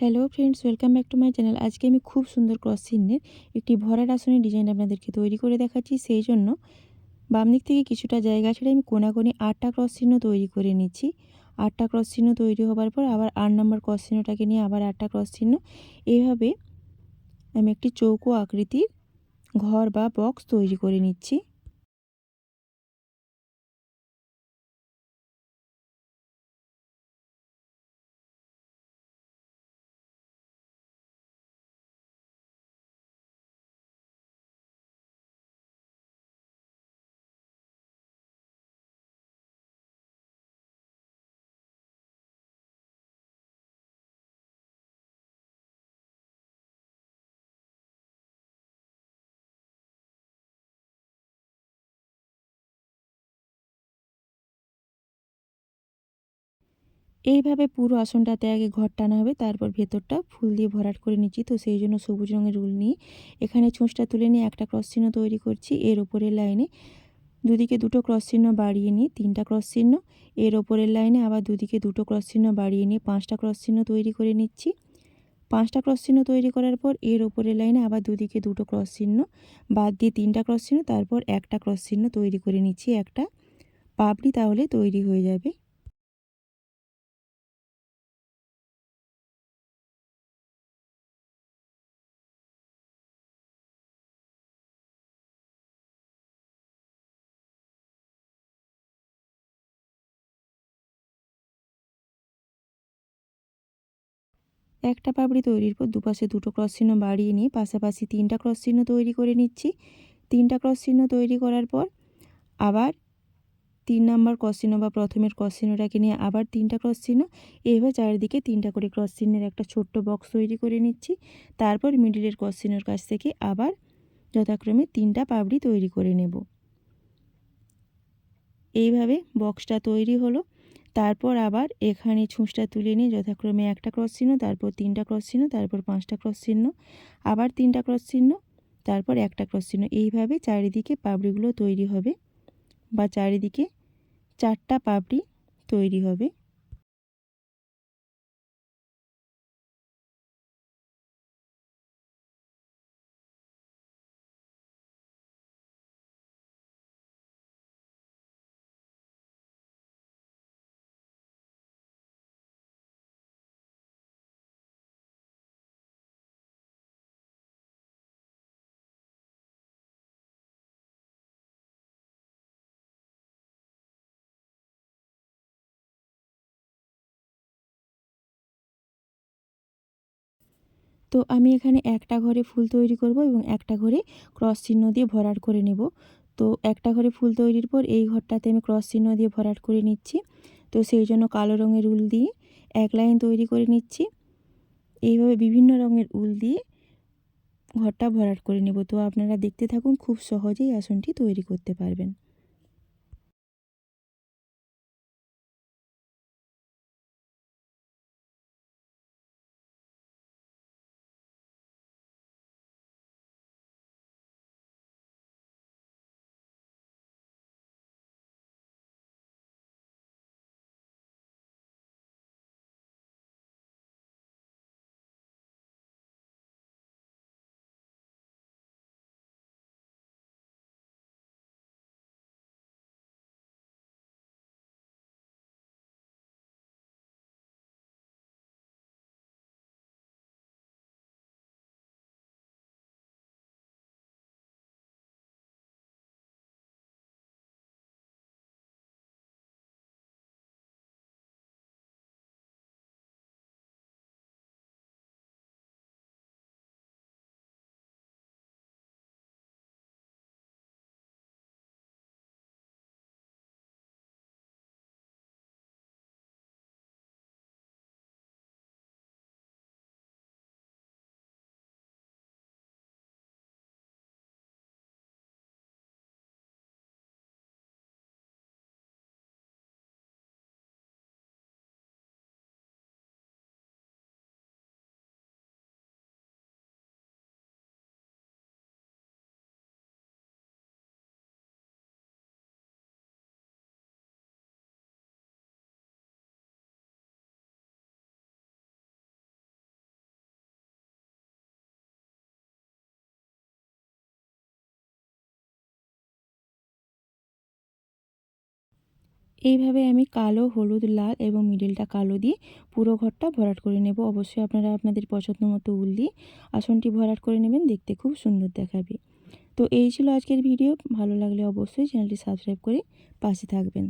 Hello friends welcome back to my channel আজকে আমি খুব সুন্দর ক্রস চিহ্নের একটি ভরার আসনের ডিজাইন আপনাদেরকে তৈরি করে দেখাচ্ছি। সেই জন্য বাম দিক থেকে কিছুটা জায়গা ছেড়ে আমি কোনাকোনি আটটা ক্রস চিহ্ন তৈরি করে নিচ্ছি। আটটা ক্রস চিহ্ন তৈরি হবার পর আবার আট নম্বর ক্রস চিহ্নটাকে নিয়ে আবার আটটা ক্রস চিহ্ন। এইভাবে আমি একটি চৌকো আকৃতির ঘর বা বক্স তৈরি করে নিচ্ছি। এইভাবে পুরো আসনটাতে আগে ঘর টানা হবে, তারপর ভেতরটা ফুল দিয়ে ভরাট করে নিচ্ছি। তো সেই জন্য সবুজ রঙের রুল নিয়ে এখানে চোঁচটা তুলে নিয়ে একটা ক্রস চিহ্ন তৈরি করছি এর ওপরের লাইনে। দুদিকে দুটো ক্রস চিহ্ন বাড়িয়ে নিই তিনটা ক্রস চিহ্ন, এর ওপরের লাইনে আবার দুদিকে দুটো ক্রস চিহ্ন বাড়িয়ে নিয়ে পাঁচটা ক্রস চিহ্ন তৈরি করে নিচ্ছি। পাঁচটা ক্রস চিহ্ন তৈরি করার পর এর ওপরের লাইনে আবার দুদিকে দুটো ক্রস চিহ্ন, বাদ দিয়ে তিনটা ক্রস চিহ্ন, তারপর একটা ক্রস চিহ্ন তৈরি করে নিচ্ছি একটা। পাপড়ি তাহলে তৈরি হয়ে যাবে। একটা পাপড়ি তৈরির পর দুপাশে দুটো ক্রস চিহ্ন বাড়িয়ে নিয়ে পাশাপাশি তিনটা ক্রস চিহ্ন তৈরি করে নিচ্ছি। তিনটা ক্রস চিহ্ন তৈরি করার পর আবার তিন নাম্বার ক্রস চিহ্ন বা প্রথমের ক্রস চিহ্নটাকে নিয়ে আবার তিনটা ক্রস চিহ্ন। এইভাবে চারিদিকে তিনটা করে ক্রস চিহ্নের একটা ছোট্ট বক্স তৈরি করে নিচ্ছি। তারপর মিডিলের ক্রস চিহ্নের কাছ থেকে আবার যথাক্রমে তিনটা পাপড়ি তৈরি করে নেব। এইভাবে বক্সটা তৈরি হলো। তারপর আবার এখানে ছুঁচটা তুলে নিয়ে যথাক্রমে একটা ক্রস চিহ্ন, তারপর তিনটা ক্রস চিহ্ন, তারপর পাঁচটা ক্রস চিহ্ন, আবার তিনটা ক্রস চিহ্ন, তারপর একটা ক্রস চিহ্ন। এইভাবে চারিদিকে পাপড়িগুলো তৈরি হবে বা চারিদিকে চারটা পাপড়ি তৈরি হবে। তো আমি এখানে একটা ঘরে ফুল তৈরি করব এবং একটা ঘরে ক্রস চিহ্ন দিয়ে ভরাট করে নেব। তো একটা ঘরে ফুল তৈরির পর এই ঘরটাতে আমি ক্রস চিহ্ন দিয়ে ভরাট করে নিচ্ছি। তো সেই জন্য কালো রঙের উল দিয়ে এক লাইন তৈরি করে নিচ্ছি। এইভাবে বিভিন্ন রঙের উল দিয়ে ঘরটা ভরাট করে নেব। তো আপনারা দেখতে থাকুন, খুব সহজেই আসনটি তৈরি করতে পারবেন। এইভাবে আমি কালো, হলুদ, লাল এবং মিডিলটা কালো দিয়ে পুরো ঘরটা ভরাট করে নেব। অবশ্যই আপনারা আপনাদের পছন্দ মতো উল দিয়ে আসনটি ভরাট করে নেবেন, দেখতে খুব সুন্দর দেখাবে। তো এই ছিল আজকের ভিডিও। ভালো লাগলে অবশ্যই চ্যানেলটি সাবস্ক্রাইব করে পাশে থাকবেন।